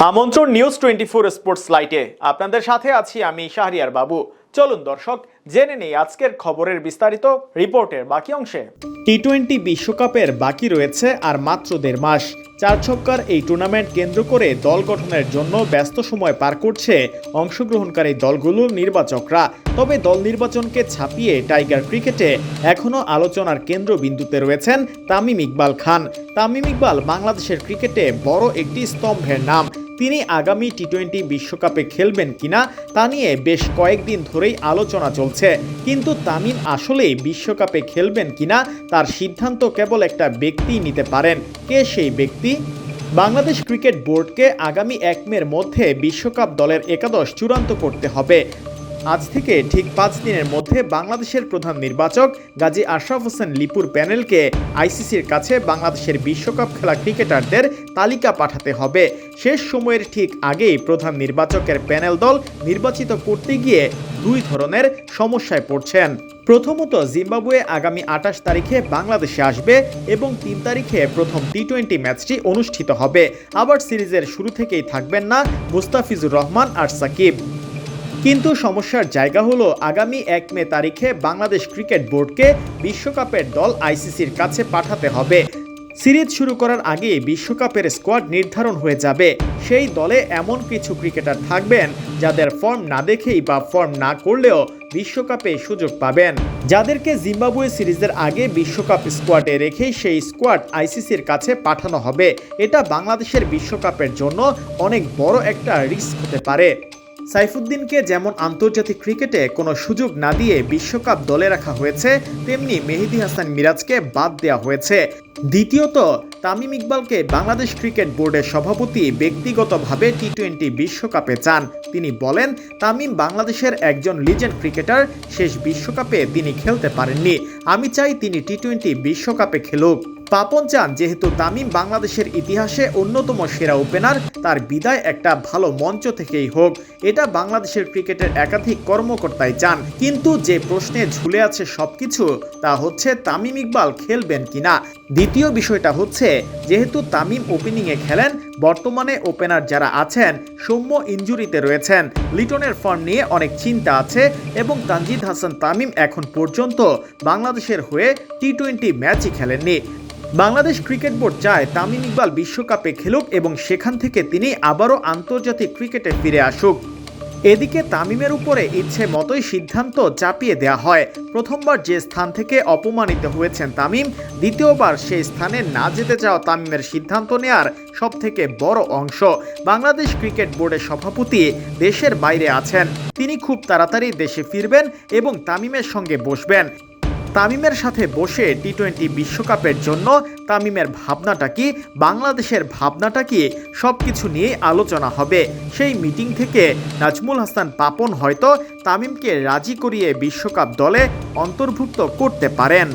আমন্ত্রণ news twenty four sports লাইটে আপনাদের সাথে আছি আমি শাহরিয়ার বাবু। চলুন দর্শক, জেনে নেই আজকের খবরের বিস্তারিত রিপোর্টের বাকি অংশে। টি টোয়েন্টি বিশ্বকাপের বাকি রয়েছে আর মাত্র দেড় মাস। চার ছক্কার এই টুর্নামেন্ট কেন্দ্র করে দল গঠনের জন্য ব্যস্ত সময় পার করছে অংশগ্রহণকারী দলগুলোর নির্বাচকরা। তবে দল নির্বাচনকে ছাপিয়ে টাইগার ক্রিকেটে এখনও আলোচনার কেন্দ্রবিন্দুতে রয়েছেন তামিম ইকবাল খান। তামিম ইকবাল বাংলাদেশের ক্রিকেটে বড় একটি স্তম্ভের নাম। তিনি আগামী টি টোয়েন্টি বিশ্বকাপে খেলবেন কিনা তা নিয়ে বেশ কয়েকদিন ধরেই আলোচনা চলছে। কিন্তু তামিম আসলে বিশ্বকাপে খেলবেন কিনা তার সিদ্ধান্ত কেবল একটা ব্যক্তিই নিতে পারেন। কে সেই ব্যক্তি? বাংলাদেশ ক্রিকেট বোর্ডকে আগামী এক মের মধ্যে বিশ্বকাপ দলের একাদশ চূড়ান্ত করতে হবে। আজ থেকে ঠিক পাঁচ দিনের মধ্যে বাংলাদেশের প্রধান নির্বাচক গাজী আশরাফ হোসেন লিপুর প্যানেলকে আইসিসির কাছে বাংলাদেশের বিশ্বকাপ খেলা ক্রিকেটারদের তালিকা পাঠাতে হবে। শেষ সময়ের ঠিক আগেই প্রধান নির্বাচকের প্যানেল দল নির্বাচিত করতে গিয়ে দুই ধরনের সমস্যায় পড়ছেন। প্রথমত, জিম্বাবুয়ে আগামী আঠাশ তারিখে বাংলাদেশে আসবে এবং তিন তারিখে প্রথম টি টোয়েন্টি ম্যাচটি অনুষ্ঠিত হবে। আবার সিরিজের শুরু থেকেই থাকবেন না মুস্তাফিজুর রহমান আর সাকিব। কিন্তু সমস্যার জায়গা হলো আগামী এক মে তারিখে বাংলাদেশ ক্রিকেট বোর্ডকে বিশ্বকাপের দল আইসিসির কাছে পাঠাতে হবে। সিরিজ শুরু করার আগে বিশ্বকাপের স্কোয়াড নির্ধারণ হয়ে যাবে। সেই দলে এমন কিছু ক্রিকেটার থাকবেন যাদের ফর্ম না দেখেই বা ফর্ম না করলেও বিশ্বকাপে সুযোগ পাবেন। যাদেরকে জিম্বাবুয়ে সিরিজের আগে বিশ্বকাপ স্কোয়াডে রেখেই সেই স্কোয়াড আইসিসির কাছে পাঠানো হবে। এটা বাংলাদেশের বিশ্বকাপের জন্য অনেক বড় একটা রিস্ক হতে পারে। সাইফুদ্দিনকে যেমন আন্তর্জাতিক ক্রিকেটে কোনো সুযোগ না দিয়ে বিশ্বকাপ দলে রাখা হয়েছে, তেমনি মেহেদি হাসান মিরাজকে বাদ দেওয়া হয়েছে। দ্বিতীয়ত, তামিম ইকবালকে বাংলাদেশ ক্রিকেট বোর্ডের সভাপতি ব্যক্তিগতভাবে টি টোয়েন্টি বিশ্বকাপে চান। তিনি বলেন, তামিম বাংলাদেশের একজন লিজেন্ড ক্রিকেটার, শেষ বিশ্বকাপে তিনি খেলতে পারেননি। আমি চাই তিনি টি টোয়েন্টি বিশ্বকাপে খেলুক। পাপন চান, যেহেতু তামিম বাংলাদেশের ইতিহাসে অন্যতম সেরা ওপেনার, তার বিদায় একটা ভালো মঞ্চ থেকেই হোক। এটা বাংলাদেশের ক্রিকেটের একাধিক কর্মকর্তাই চান। কিন্তু যে প্রশ্নে ঝুলে আছে সবকিছু, তা হচ্ছে তামিম ইকবাল খেলবেন কিনা? দ্বিতীয় বিষয়টা হচ্ছে, যেহেতু তামিম ওপেনিংয়ে খেলেন, বর্তমানে ওপেনার যারা আছেন, সৌম্য ইঞ্জুরিতে রয়েছেন। লিটনের ফর্ম নিয়ে অনেক চিন্তা আছে এবং তানজিদ হাসান তামিম এখন পর্যন্ত বাংলাদেশের হয়ে টি টোয়েন্টি ম্যাচই খেলেননি। বাংলাদেশ ক্রিকেট বোর্ড চায় তামিম ইকবাল বিশ্বকাপে খেলুক এবং সেখান থেকে তিনি আবারও আন্তর্জাতিক ক্রিকেটে ফিরে আসুক। এদিকে তামিমের উপরে ইচ্ছে মতোই সিদ্ধান্ত চাপিয়ে দেয়া হয়। প্রথমবার যে স্থান থেকে অপমানিত হয়েছেন তামিম, দ্বিতীয়বার সেই স্থানে না যেতে চাওয়া তামিমের সিদ্ধান্ত নেয়ার সব থেকে বড় অংশ। বাংলাদেশ ক্রিকেট বোর্ডের সভাপতি দেশের বাইরে আছেন। তিনি খুব তাড়াতাড়ি দেশে ফিরবেন এবং তামিমের সঙ্গে বসবেন। তামিমের সাথে বসে টি টোয়েন্টি বিশ্বকাপের জন্য তামিমের ভাবনাটা কি, বাংলাদেশের ভাবনাটা কি সব কিছু নিয়ে আলোচনা হবে। সেই মিটিং থেকে নাজমুল হাসান পাপন হয়তো তামিমকে রাজি করিয়ে বিশ্বকাপ দলে অন্তর্ভুক্ত করতে পারেন।